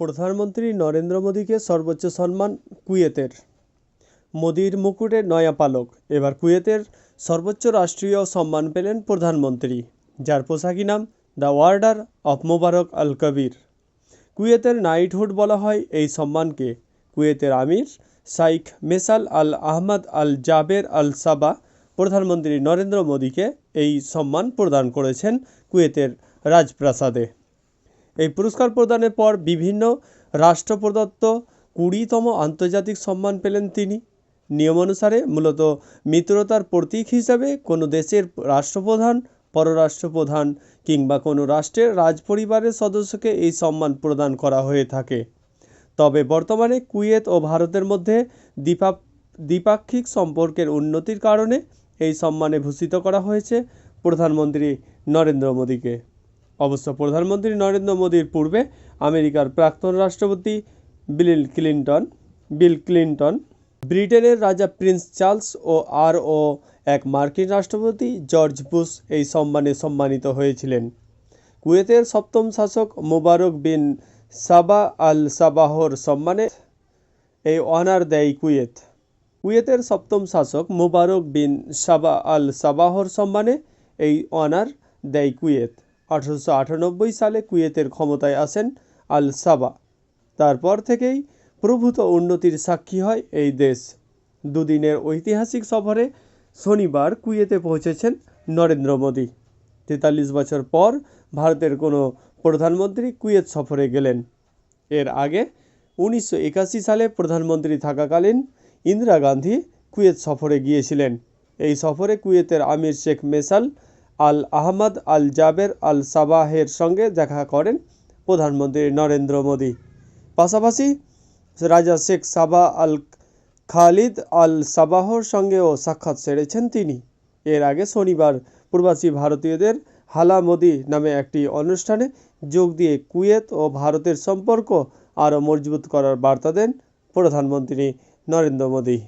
প্রধানমন্ত্রী নরেন্দ্র মোদীকে সর্বোচ্চ সম্মান কুয়েতের। মোদীর মুকুটে নয়া পালক। এবার কুয়েতের সর্বোচ্চ রাষ্ট্রীয় সম্মান পেলেন প্রধানমন্ত্রী, যার পোশাকি নাম the order of Mubarak Al Kabir কুয়েতের নাইটহুড বলা হয় এই সম্মানকে। কুয়েতের আমির শাইখ মেসাল আল আহমদ আল জাবের আল সাবা প্রধানমন্ত্রী নরেন্দ্র মোদীকে এই সম্মান প্রদান করেছেন কুয়েতের রাজপ্রাসাদে। এই পুরস্কার প্রদানের পর বিভিন্ন রাষ্ট্র প্রদত্ত কুড়িতম আন্তর্জাতিক সম্মান পেলেন তিনি। নিয়ম অনুসারে মূলত মিত্রতার প্রতীক হিসাবে কোনো দেশের রাষ্ট্রপ্রধান, পররাষ্ট্রপ্রধান কিংবা কোনো রাষ্ট্রের রাজপরিবারের সদস্যকে এই সম্মান প্রদান করা হয়ে থাকে। তবে বর্তমানে কুয়েত ও ভারতের মধ্যে দ্বিপা, দ্বিপাক্ষিক সম্পর্কের উন্নতির কারণে এই সম্মানে ভূষিত করা হয়েছে প্রধানমন্ত্রী নরেন্দ্র মোদীকে। অবশ্য প্রধানমন্ত্রী নরেন্দ্র মোদীর পূর্বে আমেরিকার প্রাক্তন রাষ্ট্রপতি বিল ক্লিন্টন বিল ক্লিন্টন, ব্রিটেনের রাজা প্রিন্স চার্লস ও আর ও এক মার্কিন রাষ্ট্রপতি জর্জ বুশ এই সম্মানে সম্মানিত হয়েছিলেন। কুয়েতের সপ্তম শাসক মোবারক বিন সাবা আল সাবাহর সম্মানে এই অনার দেয় কুয়েত। কুয়েতের সপ্তম শাসক মোবারক বিন সাবা আল সাবাহর সম্মানে এই অনার দেয় কুয়েত। আঠারোশো আটানব্বই সালে কুয়েতের ক্ষমতায় আসেন আল সাবা তারপর থেকেই প্রভূত উন্নতির সাক্ষী হয় এই দেশ। দুদিনের ঐতিহাসিক সফরে শনিবার কুয়েতে পৌঁছেছেন নরেন্দ্র মোদী। তেতাল্লিশ বছর পর ভারতের কোনো প্রধানমন্ত্রী কুয়েত সফরে গেলেন। এর আগে উনিশশো একাশি সালে প্রধানমন্ত্রী থাকাকালীন ইন্দিরা গান্ধী কুয়েত সফরে গিয়েছিলেন। এই সফরে কুয়েতের আমির শেখ মেসাল আল আহমদ আল জাবের আল সাবাহের সঙ্গে দেখা করেন প্রধানমন্ত্রী নরেন্দ্র মোদী। পাশাপাশি রাজা শেখ সাবা আল খালিদ আল সাবাহর সঙ্গেও সাক্ষাৎ সেরেছেন তিনি। এর আগে শনিবার প্রবাসী ভারতীয়দের হালা মোদি নামে একটি অনুষ্ঠানে যোগ দিয়ে কুয়েত ও ভারতের সম্পর্ক আরও মজবুত করার বার্তা দেন প্রধানমন্ত্রী নরেন্দ্র মোদী।